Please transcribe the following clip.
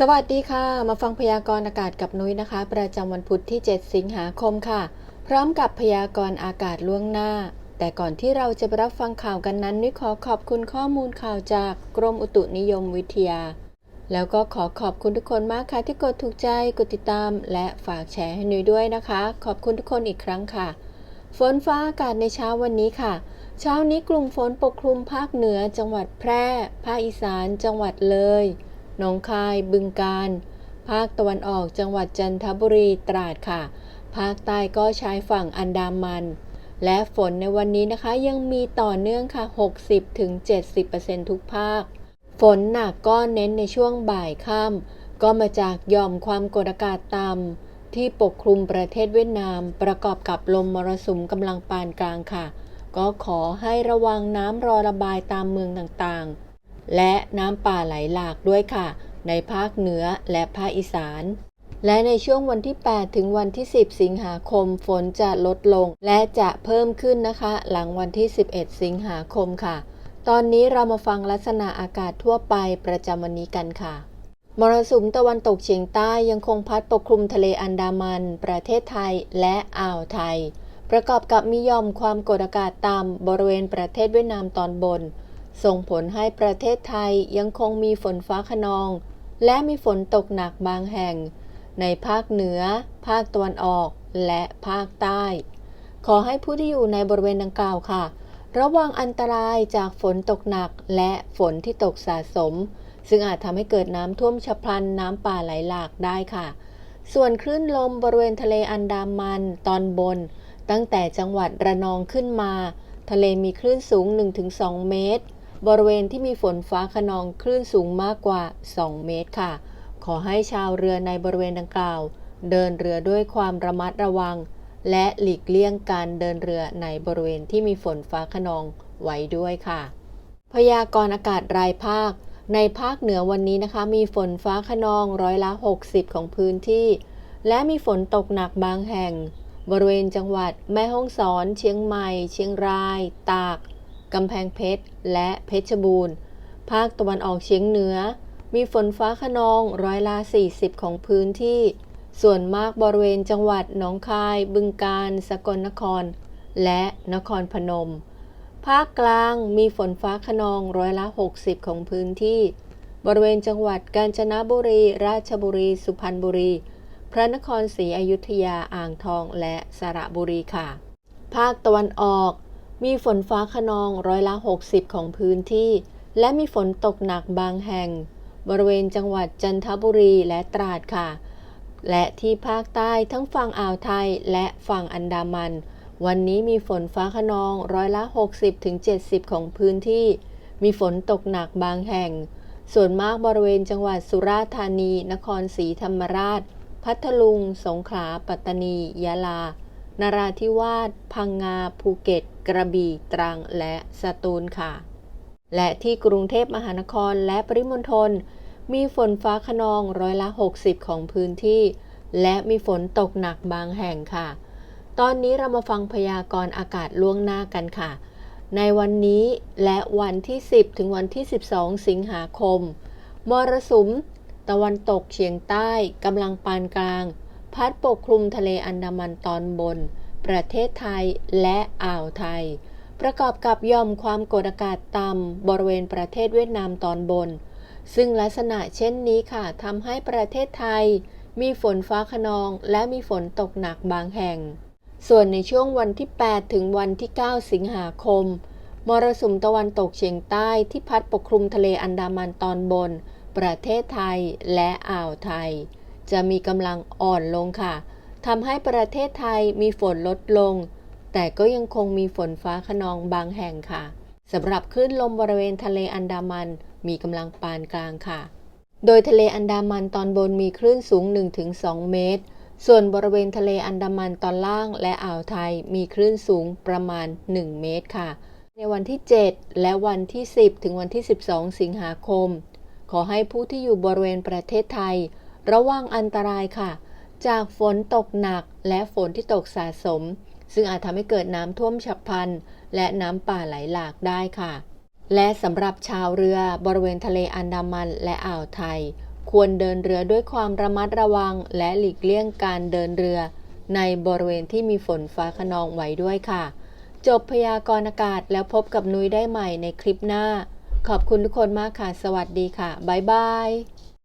สวัสดีค่ะ มาฟังพยากรณ์อากาศกับนุ้ยนะคะ ประจำวันพุธที่ 7 สิงหาคมค่ะ พร้อมกับพยากรณ์อากาศล่วงหน้า แต่ก่อนที่เราจะไปรับฟังข่าวกันนั้นนุ้ยขอขอบคุณข้อมูลข่าวจากกรมอุตุนิยมวิทยา แล้วก็ขอขอบคุณทุกคนมากค่ะที่กดถูกใจกดติดตาม และฝากแชร์ให้นุ้ยด้วยนะคะ ขอบคุณทุกคนอีกครั้งค่ะ ฝนฟ้าอากาศในเช้าวันนี้ค่ะ เช้านี้กลุ่มฝนปกคลุมภาคเหนือ จังหวัดแพร่ ภาคอีสาน จังหวัดเลย หนองคาย บึงกาฬภาคตะวันออกจังหวัดจันทบุรีตราดค่ะ ภาคใต้ก็ชายฝั่งอันดามัน และฝนในวันนี้นะคะยังมีต่อเนื่องค่ะ 60-70%ทุกภาค ฝนหนักก็เน้นในช่วงบ่ายค่ำก็มาจากย่อมความกดอากาศต่ำที่ปกคลุมประเทศเวียดนาม ประกอบกับลมมรสุมกำลังปานกลางค่ะ ก็ขอให้ระวังน้ำรอระบายตามเมืองต่างๆ และน้ำป่าไหลหลากด้วยค่ะ ในภาคเหนือและภาคอีสาน และในช่วงวันที่ 8 ถึงวันที่ 10 สิงหาคมฝนจะลดลง และจะเพิ่มขึ้นนะคะ หลังวันที่ 11 สิงหาคมค่ะ ตอนนี้เรามาฟังลักษณะอากาศทั่วไปประจำวันนี้กันค่ะมรสุมตะวันตกเฉียงใต้ยังคงพัดปกคลุมทะเลอันดามัน ประเทศไทยและอ่าวไทย ประกอบกับมีย่อมความกดอากาศต่ำบริเวณประเทศเวียดนามตอนบน ส่งผลให้ประเทศไทยยังคงมีฝนฟ้าขนอง และมีฝนตกหนักบางแห่ง ในภาคเหนือ ภาคตะวันออก และภาคใต้ ขอให้ผู้ที่อยู่ในบริเวณดังกล่าวค่ะ ระวังอันตรายจากฝนตกหนักและฝนที่ตกสะสม ซึ่งอาจทำให้เกิดน้ำท่วมฉับพลันน้ำป่าไหลหลากได้ค่ะ ส่วนคลื่นลมบริเวณทะเลอันดามันตอนบน ตั้งแต่จังหวัดระนองขึ้นมา ทะเลมีคลื่นสูง 1-2 เมตร บริเวณที่มีฝนฟ้าขนองคลื่นสูงมากกว่า 2 เมตรค่ะ ขอให้ชาวเรือในบริเวณดังกล่าว เดินเรือด้วยความระมัดระวัง และหลีกเลี่ยงการเดินเรือในบริเวณที่มีฝนฟ้าขนองไว้ด้วยค่ะ พยากรณ์อากาศรายภาค ในภาคเหนือวันนี้นะคะ มีฝนฟ้าขนองร้อยละ 60 ของพื้นที่ และมีฝนตกหนักบางแห่ง บริเวณจังหวัดแม่ฮ่องสอน เชียงใหม่ เชียงราย ตาก กำแพงเพชร และเพชรบูรณ์ ภาคตะวันออกเฉียงเหนือ มีฝนฟ้าขนองร้อยละ 40 ของพื้นที่ ส่วนมากบริเวณจังหวัดหนองคาย บึงกาฬ สกลนคร และนครพนม ภาคกลางมีฝนฟ้าขนองร้อยละ 60 ของพื้นที่ บริเวณจังหวัดกาญจนบุรี ราชบุรี สุพรรณบุรี พระนครศรีอยุธยา อ่างทอง และสระบุรีค่ะ ภาคตะวันออก มีฝนฟ้าขนองร้อยละ 60 ของพื้นที่ และมีฝนตกหนักบางแห่ง บริเวณจังหวัดจันทบุรีและตราดค่ะ และที่ภาคใต้ทั้งฝั่งอ่าวไทยและฝั่งอันดามัน วันนี้มีฝนฟ้าขนองร้อยละ 60-70 ของพื้นที่ มีฝนตกหนักบางแห่ง ส่วนมากบริเวณจังหวัดสุราษฎร์ธานี นครศรีธรรมราช พัทลุง สงขลา ปัตตานี ยะลา นราธิวาส พังงา ภูเก็ต กระบี่ตรังและสตูลค่ะ และที่กรุงเทพมหานครและปริมณฑลมีฝนฟ้าขนองร้อยละ 60 ของพื้นที่ และมีฝนตกหนักบางแห่งค่ะ ตอนนี้เรามาฟังพยากรณ์อากาศล่วงหน้ากันค่ะ ในวันนี้และวันที่ 10 ถึงวันที่ 12 สิงหาคม มรสุม ตะวันตกเฉียงใต้กำลังปานกลาง พัดปกคลุมทะเลอันดามันตอนบน ประเทศไทยและอ่าวไทย ประกอบกับย่อมความกดอากาศต่ำบริเวณประเทศเวียดนามตอนบน ซึ่งลักษณะเช่นนี้ค่ะทำให้ประเทศไทย มีฝนฟ้าขนองและมีฝนตกหนักบางแห่ง ส่วนในช่วงวันที่ 8 ถึงวันที่ 9 สิงหาคม มรสุมตะวันตกเฉียงใต้ที่พัดปกคลุมทะเลอันดามันตอนบน ประเทศไทยและอ่าวไทย จะมีกำลังอ่อนลงค่ะ ทำให้ประเทศไทยมีฝนลดลง แต่ก็ยังคงมีฝนฟ้าขนองบางแห่งค่ะสำหรับคลื่นลมบริเวณทะเลอันดามันมีกำลังปานกลางค่ะ โดยทะเลอันดามันตอนบนมีคลื่นสูง 1-2 เมตร ส่วนบริเวณทะเลอันดามันตอนล่างและอ่าวไทยมีคลื่นสูงประมาณ 1 เมตรค่ะ ในวันที่ 7 และวันที่ 10 ถึงวันที่ 12 สิงหาคม ขอให้ผู้ที่อยู่บริเวณประเทศไทย ระวังอันตรายค่ะ จากฝนตกหนักและฝนที่ตกสะสม ซึ่งอาจทำให้เกิดน้ำท่วมฉับพลัน และน้ำป่าไหลหลากได้ค่ะ และสำหรับชาวเรือบริเวณทะเลอันดามันและอ่าวไทย ควรเดินเรือด้วยความระมัดระวัง และหลีกเลี่ยงการเดินเรือ ในบริเวณที่มีฝนฟ้าขนองไว้ด้วยค่ะ จบพยากรณ์อากาศแล้วพบกับนุ้ยได้ใหม่ในคลิปหน้า ขอบคุณทุกคนมากค่ะ สวัสดีค่ะบ๊ายบาย